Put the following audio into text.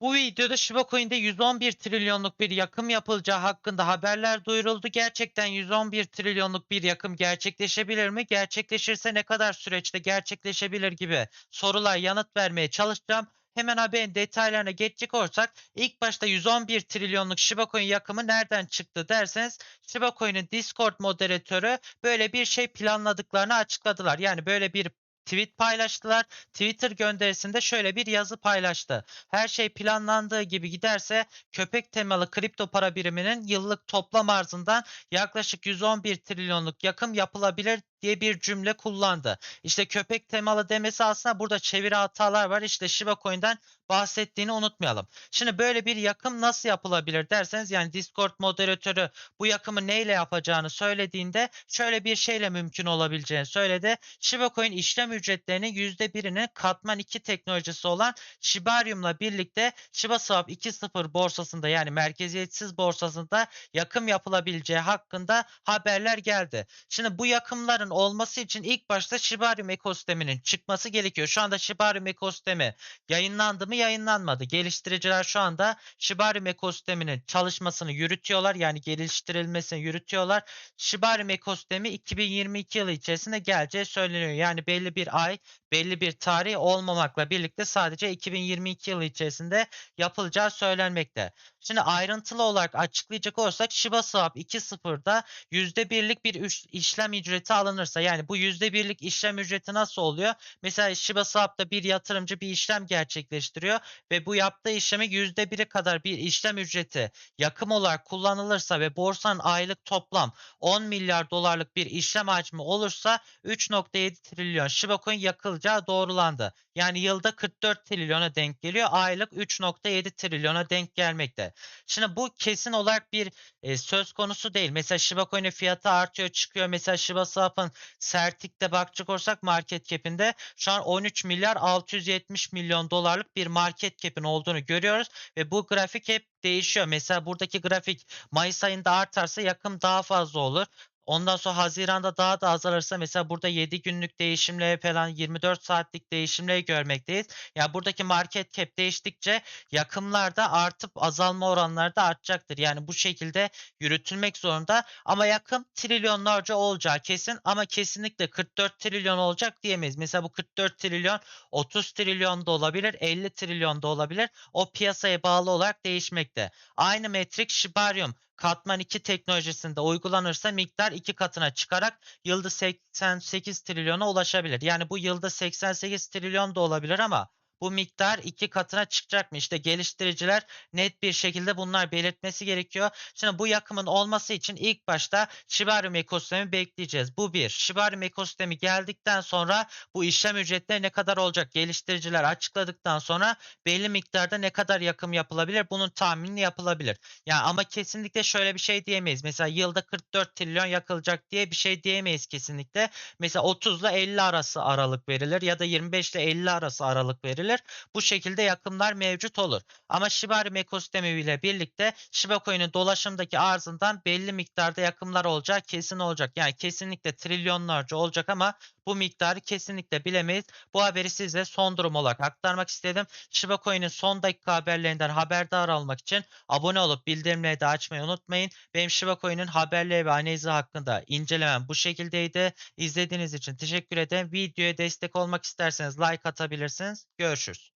Bu videoda Shiba Coin'de 111 trilyonluk bir yakım yapılacağı hakkında haberler duyuruldu. Gerçekten 111 trilyonluk bir yakım gerçekleşebilir mi? Gerçekleşirse ne kadar süreçte gerçekleşebilir gibi sorular yanıt vermeye çalışacağım. Hemen haberin detaylarına geçecek olursak ilk başta 111 trilyonluk Shiba Coin yakımı nereden çıktı derseniz Shiba Coin'in Discord moderatörü böyle bir şey planladıklarını açıkladılar. Yani böyle bir tweet paylaştılar. Twitter gönderisinde şöyle bir yazı paylaştı. Her şey planlandığı gibi giderse köpek temalı kripto para biriminin yıllık toplam arzından yaklaşık 111 trilyonluk yakım yapılabilir diye bir cümle kullandı. İşte köpek temalı demesi aslında burada çeviri hatalar var. İşte Shiba Coin'den bahsettiğini unutmayalım. Şimdi böyle bir yakım nasıl yapılabilir derseniz yani Discord moderatörü bu yakımı neyle yapacağını söylediğinde şöyle bir şeyle mümkün olabileceğini söyledi. Shiba Coin işlem ücretlerinin %1'ini katman 2 teknolojisi olan Shibarium'la birlikte Shiba Swap 2.0 borsasında yani merkeziyetsiz borsasında yakım yapılabileceği hakkında haberler geldi. Şimdi bu yakımların olması için ilk başta Shibarium ekosisteminin çıkması gerekiyor. Şu anda Shibarium ekosistemi yayınlandı mı yayınlanmadı. Geliştiriciler şu anda Shibarium ekosisteminin çalışmasını yürütüyorlar. Yani geliştirilmesini yürütüyorlar. Shibarium ekosistemi 2022 yılı içerisinde geleceği söyleniyor. Yani belli bir ay, belli bir tarih olmamakla birlikte sadece 2022 yılı içerisinde yapılacağı söylenmekte. Şimdi ayrıntılı olarak açıklayacak olursak Shiba Swap 2.0'da %1'lik bir işlem ücreti alınırsa yani bu %1'lik işlem ücreti nasıl oluyor? Mesela Shiba Swap'ta bir yatırımcı bir işlem gerçekleştiriyor ve bu yaptığı işlemi %1'i kadar bir işlem ücreti yakım olarak kullanılırsa ve borsanın aylık toplam 10 milyar dolarlık bir işlem hacmi olursa 3.7 trilyon Shiba Coin yakılacağı doğrulandı. Yani yılda 44 trilyona denk geliyor. Aylık 3.7 trilyona denk gelmekte. Şimdi bu kesin olarak bir e, söz konusu değil. Mesela Shiba Coin'in fiyatı artıyor çıkıyor. Mesela Shiba Swap'ın Sertik'te bakacak olursak market cap'inde şu an 13 milyar 670 milyon dolarlık bir market cap'in olduğunu görüyoruz. Ve bu grafik hep değişiyor. Mesela buradaki grafik Mayıs ayında artarsa yakım daha fazla olur. Ondan sonra Haziran'da daha da azalırsa mesela burada 7 günlük değişimleri falan 24 saatlik değişimleri görmekteyiz. Ya buradaki market cap değiştikçe yakımlar da artıp azalma oranları da artacaktır. Yani bu şekilde yürütülmek zorunda. Ama yakım trilyonlarca olacağı kesin ama kesinlikle 44 trilyon olacak diyemeyiz. Mesela bu 44 trilyon 30 trilyon da olabilir, 50 trilyon da olabilir. O piyasaya bağlı olarak değişmekte. Aynı metrik Shibarium katman 2 teknolojisinde uygulanırsa miktar 2 katına çıkarak yılda 88 trilyona ulaşabilir. Yani bu yılda 88 trilyon da olabilir ama bu miktar 2 katına çıkacak mı? İşte geliştiriciler net bir şekilde bunlar belirtmesi gerekiyor. Şimdi bu yakımın olması için ilk başta Shibarium ekosistemi bekleyeceğiz. Bu bir. Shibarium ekosistemi geldikten sonra bu işlem ücretleri ne kadar olacak? Geliştiriciler açıkladıktan sonra belli miktarda ne kadar yakım yapılabilir? Bunun tahmini yapılabilir. Yani ama kesinlikle şöyle bir şey diyemeyiz. Mesela yılda 44 trilyon yakılacak diye bir şey diyemeyiz kesinlikle. Mesela 30 ile 50 arası aralık verilir ya da 25 ile 50 arası aralık verilir. Bu şekilde yakımlar mevcut olur. Ama Shibarium ekosistemi ile birlikte Shiba Coin'in dolaşımdaki arzından belli miktarda yakımlar olacağı kesin olacak. Yani kesinlikle trilyonlarca olacak ama bu miktarı kesinlikle bilemeyiz. Bu haberi size son durum olarak aktarmak istedim. Shiba Coin'in son dakika haberlerinden haberdar olmak için abone olup bildirimleri de açmayı unutmayın. Benim Shiba Coin'in haberleri ve analizi hakkında incelemem bu şekildeydi. İzlediğiniz için teşekkür ederim. Videoya destek olmak isterseniz like atabilirsiniz. Görüşürüz.